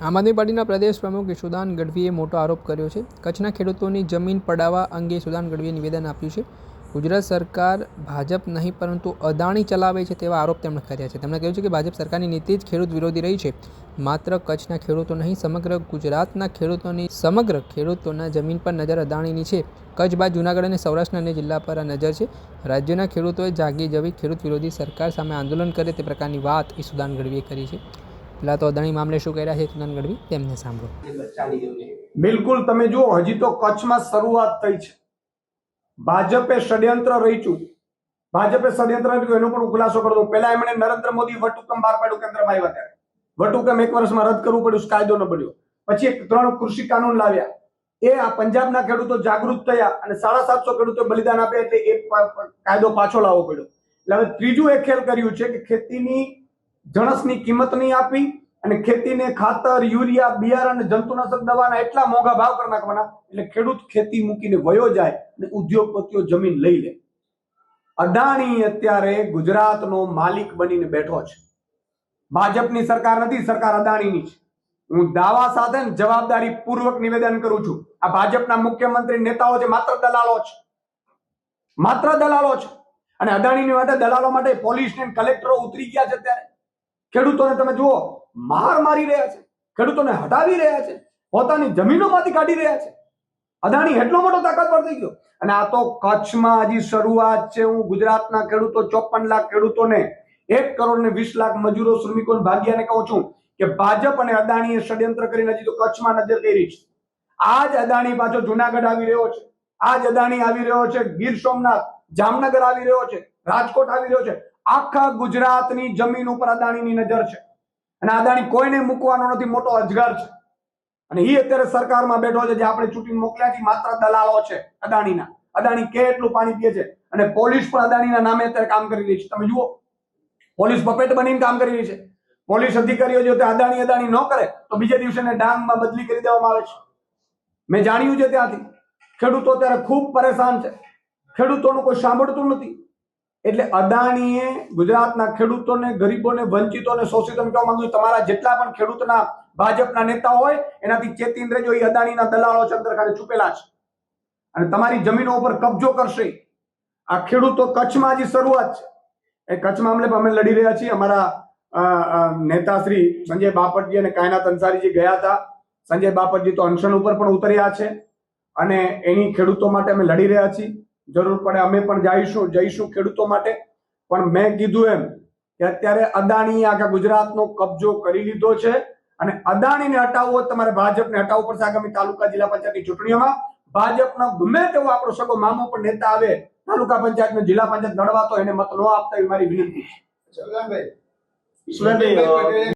આમ આદમી પાર્ટીના પ્રદેશ પ્રમુખ યશુદાન ગઢવીએ મોટો આરોપ કર્યો છે. કચ્છના ખેડૂતોની જમીન પડાવવા અંગે યશુદાન ગઢવીએ નિવેદન આપ્યું છે. ગુજરાત સરકાર ભાજપ નહીં, પરંતુ અદાણી ચલાવે છે તેવા આરોપ તેમણે કર્યા છે. તેમણે કહ્યું છે કે ભાજપ સરકારની નીતિ જ ખેડૂત વિરોધી રહી છે. માત્ર કચ્છના ખેડૂતો નહીં, સમગ્ર ગુજરાતના ખેડૂતોની, સમગ્ર ખેડૂતોના જમીન પર નજર અદાણીની છે. કચ્છ બાદ જૂનાગઢ અને સૌરાષ્ટ્રના અન્ય જિલ્લા પર આ નજર છે. રાજ્યના ખેડૂતોએ જાગી જવી ખેડૂત વિરોધી સરકાર સામે આંદોલન કરે તે પ્રકારની વાત ઈસુદાન ગઢવીએ કરી છે. પહેલાં તો અદાણી મામલે શું કર્યા છે ઈસુદાન ગઢવી? તેમને સાંભળો. બિલકુલ, તમે જુઓ, હજી તો કચ્છમાં શરૂઆત થઈ છે. ભાજપે ષડયંત્ર રચ્યું. ભાજપે ષડયંત્ર રચ્યું, એનો પણ ખુલાસો કરતો પહેલા એમણે નરેન્દ્ર મોદી વટુકમ બહાર પાડ્યું કેન્દ્રમાં આવ્યા ત્યારે. વટુકમ એક વર્ષમાં રદ કરવું પડ્યું, કાયદો ન બન્યો. પછી એક ત્રણ કૃષિ કાનૂન લાવ્યા. એ આ પંજાબના ખેડૂતો જાગૃત થયા અને સાડા સાતસો ખેડૂતો બલિદાન આપ્યા એટલે એ પ- કાયદો પાછો લાવવો પડ્યો. એટલે હવે ત્રીજું એક ખેલ કર્યું છે કે ખેતીની, જણસની કિંમત નહીં આપી અને ખેતીને ખાતર, યુરિયા, બિયારણ જંતુનાશક દવાના એટલા મોંઘા ભાવ કરી નાખવાના એટલે ખેડૂત ખેતી મૂકીને વયો જાય અને ઉદ્યોગપતિઓ જમીન લઈ લે. અદાણી અત્યારે ગુજરાતનો માલિક બનીને બેઠો છે. ભાજપની સરકાર નથી, સરકાર અદાણીની છે. હું દાવા સાથે જવાબદારી પૂર્વક નિવેદન કરું છું. આ ભાજપના મુખ્યમંત્રી નેતાઓ છે, માત્ર દલાલો છે માત્ર દલાલો છે અને અદાણીની માટે, દલાલો માટે પોલીસ ને કલેક્ટરો ઉતરી ગયા છે અત્યારે. ખેડૂતોને તમે જુઓ, માર મારી રહ્યા છે. ખેડૂતોને હટાવી રહ્યા છે. પોતાની જમીનોમાંથી કાઢી રહ્યા છે. અદાણી એટલો મોટો તાકાતવર થઈ ગયો. અને આ તો કચ્છમાં હજી શરૂઆત છે. હું ગુજરાતના ખેડૂતો, ચોપન લાખ ખેડૂતોને એક કરોડ ને વીસ લાખ મજૂરો શ્રમિકો ભાગ્યાને કહું છું કે ભાજપ અને અદાણીએ ષડયંત્ર કરીને હજી તો કચ્છમાં નજર કરી છે. આજ અદાણી પાછો જુનાગઢ આવી રહ્યો છે. આજ અદાણી આવી રહ્યો છે. ગીર સોમનાથ, જામનગર આવી રહ્યો છે. રાજકોટ આવી રહ્યો છે. આખા ગુજરાતની જમીન ઉપર અદાણીની નજર છે. અને અદાણી કોઈને મૂકવાનો નથી, મોટો અજગર છે. અને એ અત્યારે સરકારમાં બેઠો છે, જે આપણે ચૂંટીને મોકલ્યા છે માત્ર દલાલો છે, અદાણીના. અદાણી કે એટલું પાણી પીએ છે? અને પોલીસ પણ અદાણીના નામે અત્યારે કામ કરી રહી છે. તમે જુઓ, પોલીસ પપેટ બનીને કામ કરી રહી છે. પોલીસ અધિકારીઓ જો અદાણી અદાણી ન કરે, તો બીજે દિવસે ડાંગમાં બદલી કરી દેવામાં આવે છે. મેં જાણ્યું છે ત્યાંથી. ખેડૂતો અત્યારે ખૂબ પરેશાન છે. ખેડૂતોનું કોઈ સાંભળતું નથી. એટલે અદાણીએ ગુજરાતના ખેડૂતોને, ગરીબોને, વંચિતોને શોષિતોને કહેવા માંગુ તમારા જેટલા પણ ખેડૂતના, ભાજપના નેતા હોય, એનાથી ચેતીને રહેજો એ અદાણીના દલાલો ચંદ્ર અંદર ખાલી છુપેલા છે. અને તમારી જમીનો ઉપર કબજો કરશે. આ ખેડૂતો કચ્છમાં હજી શરૂઆત છે. એ કચ્છ મામલે પણ અમે લડી રહ્યા છીએ. અમારા નેતા શ્રી સંજય બાપટજી અને કાયનાથ અંસારીજી ગયા હતા. સંજય બાપટજી તો અનશન ઉપર પણ ઉતર્યા છે. અને એની ખેડૂતો માટે અમે લડી રહ્યા છીએ. જરૂર પડે અમે પણ જઈશું જઈશું ખેડૂતો માટે. પણ મેં કીધું એમ કે અત્યારે અદાણીએ આખા ગુજરાતનો કબજો કરી લીધો છે અને અદાણીને હટાવવો તમારે ભાજપને હટાવવું પડશે આગામી તાલુકા જિલ્લા પંચાયતની ચૂંટણીઓમાં. ભાજપનો ગમે તેવો આપણો સગો મામો પણ નેતા આવે તાલુકા પંચાયત જિલ્લા પંચાયત લડવા તો એને મત ન આપતા એવી મારી વિનંતી છે.